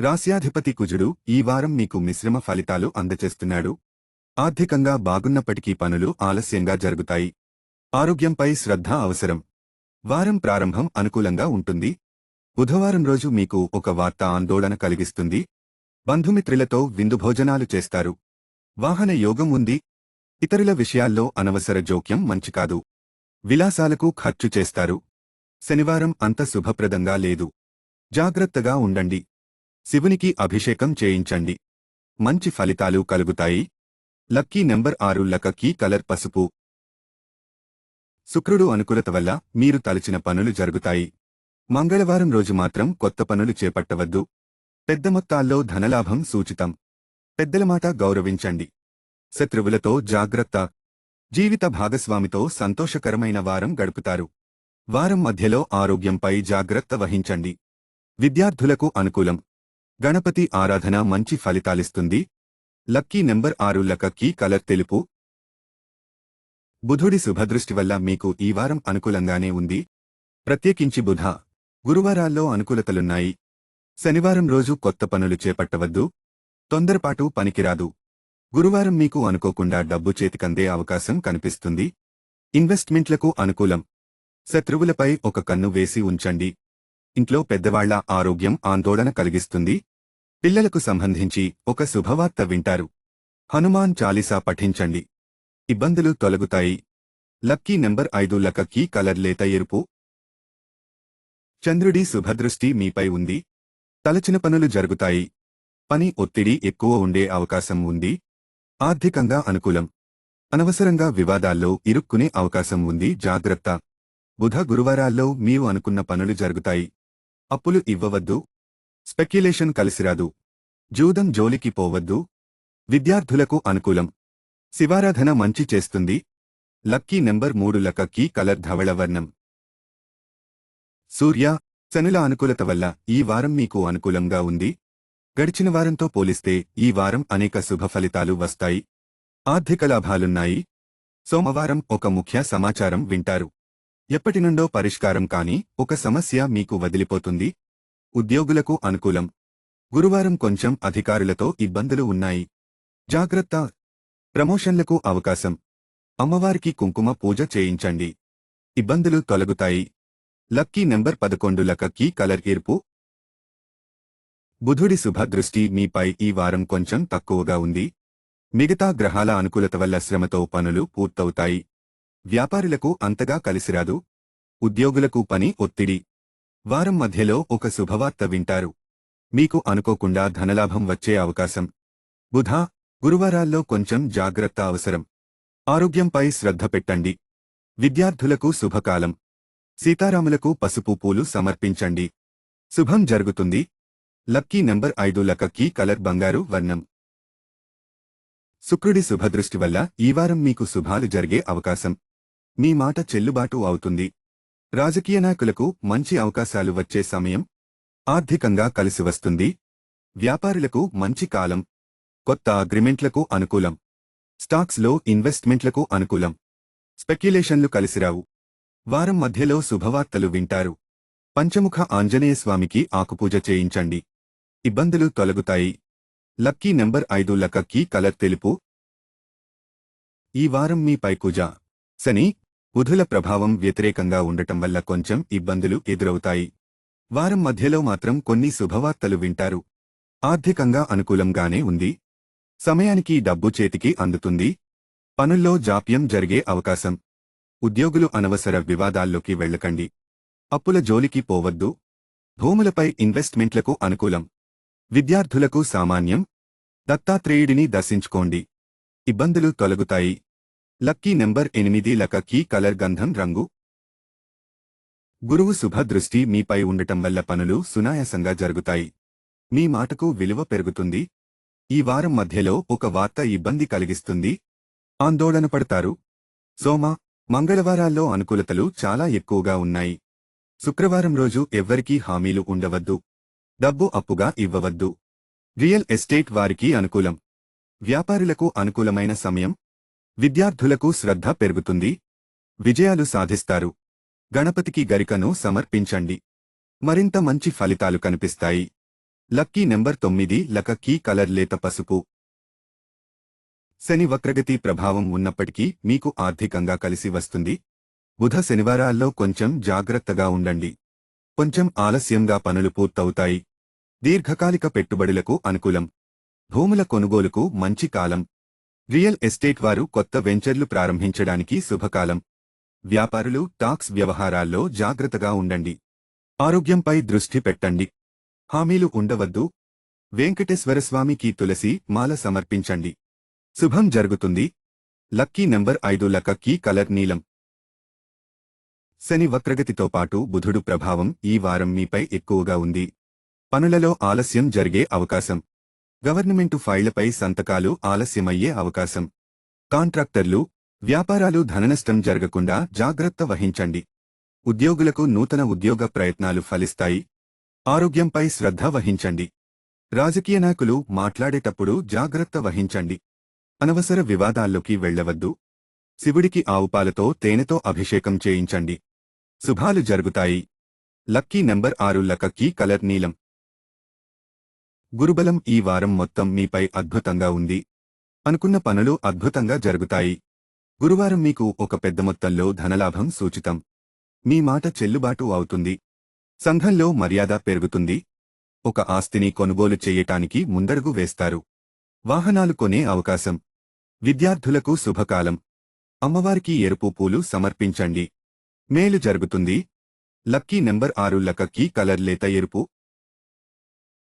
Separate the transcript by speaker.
Speaker 1: రాస్యాధిపతి కుజుడు ఈ వారం మీకు మిశ్రమ ఫలితాలు అందచేస్తున్నాడు. ఆర్థికంగా బాగున్నప్పటికీ పనులు ఆలస్యంగా జరుగుతాయి. ఆరోగ్యంపై శ్రద్ధ అవసరం. వారం ప్రారంభం అనుకూలంగా ఉంటుంది. బుధవారం రోజు మీకు ఒక వార్త ఆందోళన కలిగిస్తుంది. బంధుమిత్రులతో విందు భోజనాలు చేస్తారు. వాహన యోగం ఉంది. ఇతరుల విషయాల్లో అనవసర జోక్యం మంచి కాదు. విలాసాలకు ఖర్చు చేస్తారు. శనివారం అంత శుభప్రదంగా లేదు. జాగ్రత్తగా ఉండండి. శివునికి అభిషేకం చేయించండి. మంచి ఫలితాలు కలుగుతాయి. లక్కీ నెంబర్ ఆరు కీ కలర్ పసుపు. శుక్రుడు అనుకూలత వల్ల మీరు తలచిన పనులు జరుగుతాయి. మంగళవారం రోజు మాత్రం కొత్త పనులు చేపట్టవద్దు. పెద్ద మొత్తాల్లో ధనలాభం సూచితం. పెద్దల మాట గౌరవించండి. శత్రువులతో జాగ్రత్త. జీవిత భాగస్వామితో సంతోషకరమైన వారం గడుపుతారు. వారం మధ్యలో ఆరోగ్యంపై జాగ్రత్త వహించండి. విద్యార్థులకు అనుకూలం. గణపతి ఆరాధన మంచి ఫలితాలిస్తుంది. లక్కీ నెంబర్ ఆరు లక్కీ కలర్ తెలుపు. బుధుడి శుభదృష్టి వల్ల మీకు ఈ వారం అనుకూలంగానే ఉంది. ప్రత్యేకించి బుధ. గురువారాల్లో అనుకూలతలున్నాయి. శనివారం రోజు కొత్త పనులు చేపట్టవద్దు. తొందరపాటు పనికిరాదు. గురువారం మీకు అనుకోకుండా డబ్బు చేతికందే అవకాశం కనిపిస్తుంది. ఇన్వెస్ట్మెంట్లకు అనుకూలం. శత్రువులపై ఒక కన్ను వేసి ఉంచండి. ఇంట్లో పెద్దవాళ్ళ ఆరోగ్యం ఆందోళన కలిగిస్తుంది. పిల్లలకు సంబంధించి ఒక శుభవార్త వింటారు. హనుమాన్ చాలీసా పఠించండి. ఇబ్బందులు తొలగుతాయి. లక్కీ నెంబర్ ఐదు లక్కీ కలర్ లేత ఎరుపు. చంద్రుడి శుభదృష్టి మీపై ఉంది. తలచిన పనులు జరుగుతాయి. పని ఒత్తిడి ఎక్కువ ఉండే అవకాశం ఉంది. ఆర్థికంగా అనుకూలం. అనవసరంగా వివాదాల్లో ఇరుక్కునే అవకాశం ఉంది. జాగ్రత్త. బుధ గురువారాల్లో మీరు అనుకున్న పనులు జరుగుతాయి. అప్పులు ఇవ్వవద్దు. స్పెక్యులేషన్ కలిసిరాదు. జూదం జోలికి పోవద్దు. విద్యార్థులకు అనుకూలం. శివారాధన మంచి చేస్తుంది. లక్కీ నెంబర్ మూడు లక్కీ కలర్ ధవళవర్ణం. సూర్య శనుల అనుకూలత వల్ల ఈ వారం మీకు అనుకూలంగా ఉంది. గడిచిన వారంతో పోలిస్తే ఈ వారం అనేక శుభ ఫలితాలు వస్తాయి. ఆర్థిక లాభాలున్నాయి. సోమవారం ఒక ముఖ్య సమాచారం వింటారు. ఎప్పటినుండో పరిష్కారం కాని ఒక సమస్య మీకు వదిలిపోతుంది. ఉద్యోగులకు అనుకూలం. గురువారం కొంచెం అధికారులతో ఇబ్బందులు ఉన్నాయి. జాగ్రత్త. ప్రమోషన్లకు అవకాశం. అమ్మవారికి కుంకుమ పూజ చేయించండి. ఇబ్బందులు తొలగుతాయి. లక్కీ నెంబర్ పదకొండు లక్కీ కలర్ ఈర్పు బుధుడి శుభదృష్టి మీపై ఈ వారం కొంచెం తక్కువగా ఉంది. మిగతా గ్రహాల అనుకూలత వల్ల శ్రమతో పనులు పూర్తవుతాయి. వ్యాపారులకు అంతగా కలిసిరాదు. ఉద్యోగులకు పని ఒత్తిడి. వారం మధ్యలో ఒక శుభవార్త వింటారు. మీకు అనుకోకుండా ధనలాభం వచ్చే అవకాశం. బుధ గురువారాల్లో కొంచెం జాగ్రత్త అవసరం. ఆరోగ్యంపై శ్రద్ధ పెట్టండి. విద్యార్థులకు శుభకాలం. సీతారాములకు పసుపు పూలు సమర్పించండి. శుభం జరుగుతుంది. లక్కీ నంబర్ ఐదు లక్కీ కలర్ బంగారు వర్ణం. శుక్రుడి శుభదృష్టి వల్ల ఈ వారం మీకు శుభాలు జరిగే అవకాశం. మీ మాట చెల్లుబాటు అవుతుంది. రాజకీయ నాయకులకు మంచి అవకాశాలు వచ్చే సమయం ఆర్థికంగా కలిసి వస్తుంది. వ్యాపారులకు మంచి కాలం. కొత్త అగ్రిమెంట్లకు అనుకూలం. స్టాక్స్లో ఇన్వెస్ట్మెంట్లకు అనుకూలం. స్పెక్యులేషన్లు కలిసిరావు వారం మధ్యలో శుభవార్తలు వింటారు. పంచముఖ ఆంజనేయ స్వామికి ఆకుపూజ చేయించండి. ఇబ్బందులు తొలగుతాయి. లక్కీ నెంబర్ ఐదు లక్కీ కలర్ తెలుపు. ఈ వారం మీ పైకూజ. శని బుధుల ప్రభావం వ్యతిరేకంగా ఉండటం వల్ల కొంచెం ఇబ్బందులు ఎదురవుతాయి. వారం మధ్యలో మాత్రం కొన్ని శుభవార్తలు వింటారు. ఆర్థికంగా అనుకూలంగానే ఉంది. సమయానికి డబ్బు చేతికి అందుతుంది. పనుల్లో జాప్యం జరిగే అవకాశం. ఉద్యోగులు అనవసర వివాదాల్లోకి వెళ్ళకండి. అప్పుల జోలికి పోవద్దు. భూములపై ఇన్వెస్ట్మెంట్లకు అనుకూలం. విద్యార్థులకు సామాన్యం. దత్తాత్రేయుడిని దర్శించుకోండి. ఇబ్బందులు తొలగుతాయి. లక్కీ నెంబర్ ఎనిమిది లకకీ కలర్ గంధం రంగు. గురువు శుభదృష్టి మీపై ఉండటం వల్ల పనులు సునాయాసంగా జరుగుతాయి. మీ మాటకు విలువ పెరుగుతుంది. ఈ వారం మధ్యలో ఒక వార్త ఇబ్బంది కలిగిస్తుంది. ఆందోళన పడతారు. సోమ మంగళవారాల్లో అనుకూలతలు చాలా ఎక్కువగా ఉన్నాయి. శుక్రవారం రోజు ఎవ్వరికీ హామీలు ఉండవద్దు. డబ్బు అప్పుగా ఇవ్వవద్దు. రియల్ ఎస్టేట్ వారికి అనుకూలం. వ్యాపారులకు అనుకూలమైన సమయం. విద్యార్థులకు శ్రద్ధ పెరుగుతుంది. విజయాలు సాధిస్తారు. గణపతికి గరికను సమర్పించండి. మరింత మంచి ఫలితాలు కనిపిస్తాయి. లక్కీ నెంబర్ తొమ్మిది లక కీ కలర్ లేత పసుపు. శని వక్రగతి ప్రభావం ఉన్నప్పటికీ మీకు ఆర్థికంగా కలిసి వస్తుంది. బుధ శనివారాల్లో కొంచెం జాగ్రత్తగా ఉండండి. కొంచెం ఆలస్యంగా పనులు పూర్తవుతాయి. దీర్ఘకాలిక పెట్టుబడులకు అనుకూలం. భూముల కొనుగోలుకు మంచి కాలం. రియల్ ఎస్టేట్ వారు కొత్త వెంచర్లు ప్రారంభించడానికి శుభకాలం. వ్యాపారులు టాక్స్ వ్యవహారాల్లో జాగ్రత్తగా ఉండండి. ఆరోగ్యంపై దృష్టి పెట్టండి. హామీలు ఉండవద్దు. వెంకటేశ్వరస్వామికి తులసి మాల సమర్పించండి. శుభం జరుగుతుంది. లక్కీ నెంబర్ ఐదు లక్కీ కలర్ నీలం. శని వక్రగతితో పాటు బుధుడు ప్రభావం ఈ వారం మీపై ఎక్కువగా ఉంది. పనులలో ఆలస్యం జరిగే అవకాశం. గవర్నమెంటు ఫైళ్ళపై సంతకాలు ఆలస్యమయ్యే అవకాశం. కాంట్రాక్టర్లు వ్యాపారాలు ధననష్టం జరగకుండా జాగ్రత్త వహించండి. ఉద్యోగులకు నూతన ఉద్యోగ ప్రయత్నాలు ఫలిస్తాయి. ఆరోగ్యంపై శ్రద్ధ వహించండి. రాజకీయ నాయకులు మాట్లాడేటప్పుడు జాగ్రత్త వహించండి. అనవసర వివాదాల్లోకి వెళ్ళవద్దు శివుడికి ఆవుపాలతో తేనెతో అభిషేకం చేయించండి. శుభాలు జరుగుతాయి. లక్కీ నెంబర్ ఆరు లక్కీ కలర్ నీలం. గురుబలం ఈ వారం మొత్తం మీపై అద్భుతంగా ఉంది. అనుకున్న పనులు అద్భుతంగా జరుగుతాయి. గురువారం మీకు ఒక పెద్ద మొత్తంలో ధనలాభం సూచితం. మీ మాట చెల్లుబాటు అవుతుంది. సంఘంలో మర్యాద పెరుగుతుంది. ఒక ఆస్తిని కొనుగోలు చేయటానికి ముందడుగు వేస్తారు. వాహనాలు కొనే అవకాశం. విద్యార్థులకు శుభకాలం. అమ్మవారికి ఎరుపు పూలు సమర్పించండి. మేలు జరుగుతుంది. లక్కీ నెంబర్ ఆరు లకక్కీ కలర్ లేత ఎరుపు.